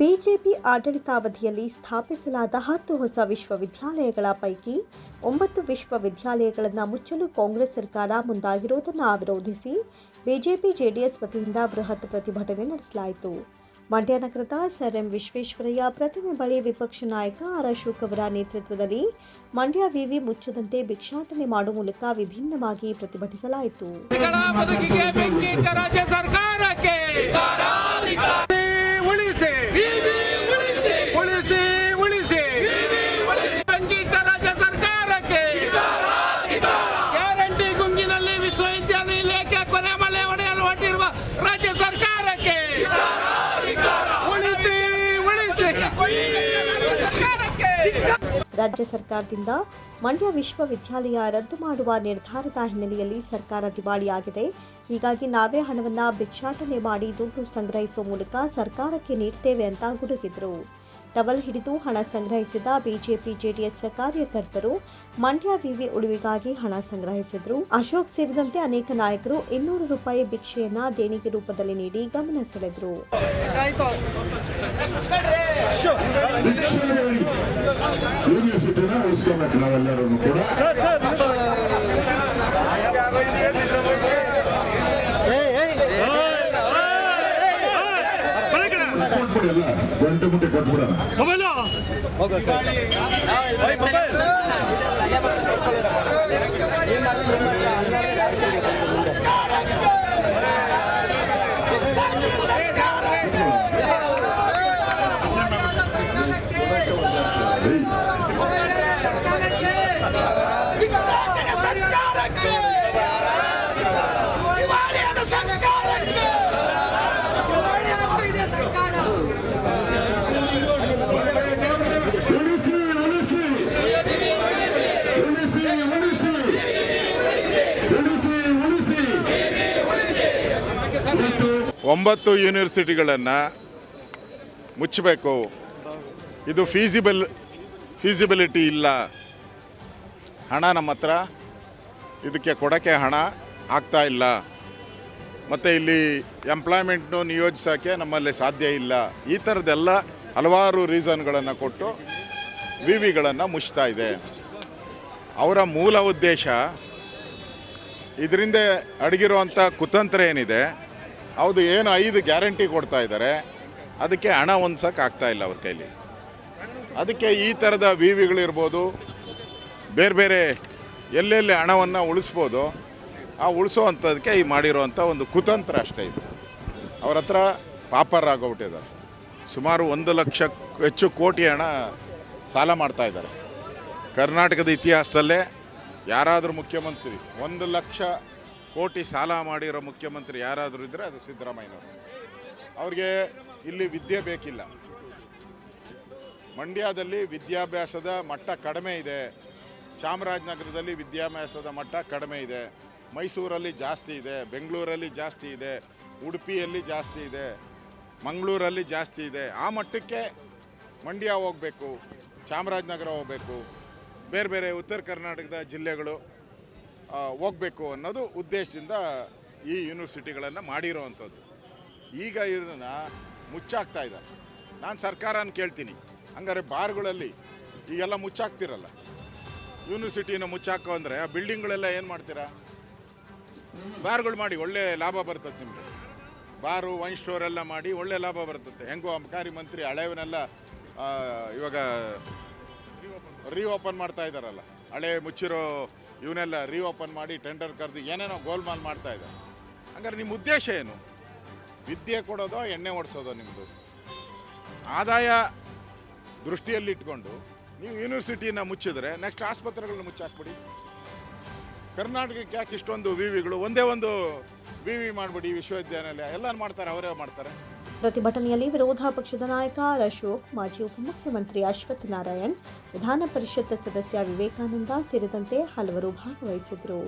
BJP ಆಡಳಿತಾವಧಿಯಲ್ಲಿ ಸ್ಥಾಪಿಸಲಾದ ಹತ್ತು ಹೊಸ ವಿಶ್ವವಿದ್ಯಾಲಯಗಳ ಪೈಕಿ ಒಂಬತ್ತು ವಿಶ್ವವಿದ್ಯಾಲಯಗಳನ್ನು ಮುಚ್ಚಲು ಕಾಂಗ್ರೆಸ್ ಸರ್ಕಾರ ಮುಂದಾಗಿರುವುದನ್ನು ವಿರೋಧಿಸಿ ಬಿಜೆಪಿ ಜೆಡಿಎಸ್ ವತಿಯಿಂದ ಬೃಹತ್ ಪ್ರತಿಭಟನೆ ನಡೆಸಲಾಯಿತು. ಮಂಡ್ಯ ನಗರದ ಸರ್ ಎಂ ವಿಶ್ವೇಶ್ವರಯ್ಯ ಪ್ರತಿಮೆ ಬಳಿ ವಿಪಕ್ಷ ನಾಯಕ ಆರ್ ಅಶೋಕ್ ಅವರ ನೇತೃತ್ವದಲ್ಲಿ ಮಂಡ್ಯ ವಿವಿ ಮುಚ್ಚದಂತೆ ಭಿಕ್ಷಾಟನೆ ಮಾಡುವ ಮೂಲಕ ವಿಭಿನ್ನವಾಗಿ ಪ್ರತಿಭಟಿಸಲಾಯಿತು. ರಾಜ್ಯ ಸರ್ಕಾರದಿಂದ ಮಂಡ್ಯ ವಿಶ್ವವಿದ್ಯಾಲಯ ರದ್ದು ಮಾಡುವ ನಿರ್ಧಾರದ ಹಿನ್ನೆಲೆಯಲ್ಲಿ ಸರ್ಕಾರ ದಿವಾಳಿಯಾಗಿದೆ. ಹೀಗಾಗಿ ನಾವೇ ಹಣವನ್ನು ಭಿಕ್ಷಾಟನೆ ಮಾಡಿ ದುಡ್ಡು ಸಂಗ್ರಹಿಸುವ ಮೂಲಕ ಸರ್ಕಾರಕ್ಕೆ ನೀಡ್ತೇವೆ ಅಂತ ಗುಡುಗಿದ್ರು. ಟವಲ್ ಹಿಡಿದು ಹಣ ಸಂಗ್ರಹಿಸಿದ ಬಿಜೆಪಿ ಜೆಡಿಎಸ್ ಕಾರ್ಯಕರ್ತರು ಮಂಡ್ಯ ವಿವಿ ಉಳಿವಿಗಾಗಿ ಹಣ ಸಂಗ್ರಹಿಸಿದರು. ಅಶೋಕ್ ಸೇರಿದಂತೆ ಅನೇಕ ನಾಯಕರು ಇನ್ನೂರು ರೂಪಾಯಿ ಭಿಕ್ಷೆಯನ್ನ ದೇಣಿಗೆ ರೂಪದಲ್ಲಿ ನೀಡಿ ಗಮನ ಸೆಳೆದ್ರು. ಯೂನಿವರ್ಸಿಟಿನ ಉಳಿಸ್ಕೋಬೇಕು ನಾವೆಲ್ಲರೂ ಕೂಡ ಕೊಟ್ಬಿಡಲ್ಲ ಗಂಟೆ ಮುಟ್ಟೆ ಕೊಟ್ಬಿಡೋಣ ಏಯ್, ಭಿಕ್ಷಾಟನೆ ಸರ್ಕಾರಕ್ಕೆ ದಿವಾಳಿಯಾದ ಸರ್ಕಾರಕ್ಕೆ ಉಳಿಸಿ ಉಳಿಸಿ ಉಳಿಸಿ ಉಳಿಸಿ ಉಳಿಸಿ ಉಳಿಸಿ ಇವತ್ತು ಒಂಬತ್ತು ಯೂನಿವರ್ಸಿಟಿಗಳನ್ನು ಮುಚ್ಚಬೇಕು ಇದು ಫೀಸಿಬಲ್ ಫೀಸಿಬಿಲಿಟಿ ಇಲ್ಲ. ಹಣ ನಮ್ಮ ಹತ್ರ. ಇದಕ್ಕೆ ಕೊಡೋಕ್ಕೆ ಹಣ ಆಗ್ತಾ ಇಲ್ಲ. ಮತ್ತು ಇಲ್ಲಿ ಎಂಪ್ಲಾಯ್ಮೆಂಟ್ನು ನಿಯೋಜಿಸೋಕ್ಕೆ ನಮ್ಮಲ್ಲಿ ಸಾಧ್ಯ ಇಲ್ಲ. ಈ ಥರದ್ದೆಲ್ಲ ಹಲವಾರು ರೀಸನ್ಗಳನ್ನು ಕೊಟ್ಟು ವಿ ವಿಗಳನ್ನು ಮುಚ್ತಾ ಇದೆ. ಅವರ ಮೂಲ ಉದ್ದೇಶ, ಇದರಿಂದ ಅಡಗಿರುವಂಥ ಕುತಂತ್ರ ಏನಿದೆ ಹೌದು, ಏನು ಐದು ಗ್ಯಾರಂಟಿ ಕೊಡ್ತಾ ಇದ್ದಾರೆ. ಅದಕ್ಕೆ ಹಣ ಹೊಂದ್ಸಕ್ಕೆ ಆಗ್ತಾ ಇಲ್ಲ ಅವ್ರ ಕೈಲಿ. ಅದಕ್ಕೆ ಈ ಥರದ ವಿ ವಿಗಳಿರ್ಬೋದು ಬೇರೆ ಬೇರೆ ಎಲ್ಲೆಲ್ಲಿ ಹಣವನ್ನು ಉಳಿಸ್ಬೋದು, ಆ ಉಳಿಸೋವಂಥದ್ದಕ್ಕೆ ಈ ಮಾಡಿರೋವಂಥ ಒಂದು ಕುತಂತ್ರ ಅಷ್ಟೇ ಇದು. ಅವ್ರ ಹತ್ರ ಪಾಪರ್ ಆಗೋಗ್ಬಿಟ್ಟಿದ್ದಾರೆ ಸುಮಾರು ಒಂದು ಲಕ್ಷ ಹೆಚ್ಚು ಕೋಟಿ ಹಣ ಸಾಲ ಮಾಡ್ತಾ ಇದ್ದಾರೆ. ಕರ್ನಾಟಕದ ಇತಿಹಾಸದಲ್ಲೇ ಯಾರಾದರೂ ಮುಖ್ಯಮಂತ್ರಿ, ಒಂದು ಲಕ್ಷ ಕೋಟಿ ಸಾಲ ಮಾಡಿರೋ ಮುಖ್ಯಮಂತ್ರಿ ಯಾರಾದರೂ ಇದ್ದರೆ ಅದು ಸಿದ್ದರಾಮಯ್ಯನವರು. ಅವ್ರಿಗೆ ಇಲ್ಲಿ ವಿದ್ಯೆ ಬೇಕಿಲ್ಲ. ಮಂಡ್ಯದಲ್ಲಿ ವಿದ್ಯಾಭ್ಯಾಸದ ಮಟ್ಟ ಕಡಿಮೆ ಇದೆ. ಚಾಮರಾಜನಗರದಲ್ಲಿ ವಿದ್ಯಾಭ್ಯಾಸದ ಮಟ್ಟ ಕಡಿಮೆ ಇದೆ. ಮೈಸೂರಲ್ಲಿ ಜಾಸ್ತಿ ಇದೆ. ಬೆಂಗಳೂರಲ್ಲಿ ಜಾಸ್ತಿ ಇದೆ. ಉಡುಪಿಯಲ್ಲಿ ಜಾಸ್ತಿ ಇದೆ. ಮಂಗಳೂರಲ್ಲಿ ಜಾಸ್ತಿ ಇದೆ. ಆ ಮಟ್ಟಕ್ಕೆ ಮಂಡ್ಯ ಹೋಗಬೇಕು, ಚಾಮರಾಜನಗರ ಹೋಗಬೇಕು. ಬೇರೆ ಬೇರೆ ಉತ್ತರ ಕರ್ನಾಟಕದ ಜಿಲ್ಲೆಗಳು ಹೋಗಬೇಕು ಅನ್ನೋದು ಉದ್ದೇಶದಿಂದ ಈ ಯೂನಿವರ್ಸಿಟಿಗಳನ್ನು ಮಾಡಿರೋವಂಥದ್ದು. ಈಗ ಇದನ್ನು ಮುಚ್ಚಾಕ್ತಾ ಇದ್ದಾರೆ. ನಾನು ಸರ್ಕಾರನ ಕೇಳ್ತೀನಿ. ಹಂಗಾರೆ ಬಾರ್ಗಳಲ್ಲಿ ಈಗೆಲ್ಲ ಮುಚ್ಚಾಕ್ತಿರಲ್ಲ. ಯೂನಿವರ್ಸಿಟಿನ ಮುಚ್ಚಾಕೋ ಅಂದರೆ ಆ ಬಿಲ್ಡಿಂಗ್ಗಳೆಲ್ಲ ಏನು ಮಾಡ್ತೀರಾ? ಬಾರ್ಗಳು ಮಾಡಿ ಒಳ್ಳೆ ಲಾಭ ಬರ್ತದೆ ನಿಮಗೆ. ಬಾರು, ವೈನ್ ಸ್ಟೋರ್ ಎಲ್ಲ ಮಾಡಿ ಒಳ್ಳೆ ಲಾಭ ಬರ್ತದೆ. ಹೆಂಗೋ ಅಬಕಾರಿ ಮಂತ್ರಿ ಹಳೆಯವನ್ನೆಲ್ಲ ಇವಾಗ ರೀಓಪನ್ ಮಾಡ್ತಾ ಇದ್ದಾರಲ್ಲ. ಹಳೆ ಮುಚ್ಚಿರೋ ಇವನ್ನೆಲ್ಲ ರೀಓಪನ್ ಮಾಡಿ ಟೆಂಡರ್ ಕರೆದು ಏನೇನೋ ಗೋಲ್ಮಾಲ್ ಮಾಡ್ತಾ ಇದ್ದಾರೆ. ಹಂಗಾರೆ ನಿಮ್ಮ ಉದ್ದೇಶ ಏನು? ವಿದ್ಯೆ ಕೊಡೋದೋ, ಎಣ್ಣೆ ಓಡಿಸೋದೋ ನಿಮ್ಮದು ಆದಾಯ ದೃಷ್ಟಿಯಲ್ಲಿಟ್ಕೊಂಡು ನೀವು ಯೂನಿವರ್ಸಿಟಿನ ಮುಚ್ಚಿದ್ರೆ ನೆಕ್ಸ್ಟ್ ಆಸ್ಪತ್ರೆಗಳನ್ನ ಮುಚ್ಚಾಕ್ಬಿಡಿ. ಕರ್ನಾಟಕಕ್ಕೆ ಯಾಕೆ ಇಷ್ಟೊಂದು ವಿ ವಿಗಳು ಒಂದೇ ಒಂದು ವಿ ವಿ ಮಾಡಿಬಿಡಿ ವಿಶ್ವವಿದ್ಯಾನಿಲಯ. ಎಲ್ಲ ಮಾಡ್ತಾರೆ, ಅವರೇ ಮಾಡ್ತಾರೆ. ಪ್ರತಿಭಟನೆಯಲ್ಲಿ ವಿರೋಧ ಪಕ್ಷದ ನಾಯಕ ಅಶೋಕ್, ಮಾಜಿ ಉಪಮುಖ್ಯಮಂತ್ರಿ ಅಶ್ವಥ್ ನಾರಾಯಣ್, ವಿಧಾನ ಪರಿಷತ್ ಸದಸ್ಯ ವಿವೇಕಾನಂದ ಸೇರಿದಂತೆ ಹಲವರು ಭಾಗವಹಿಸಿದರು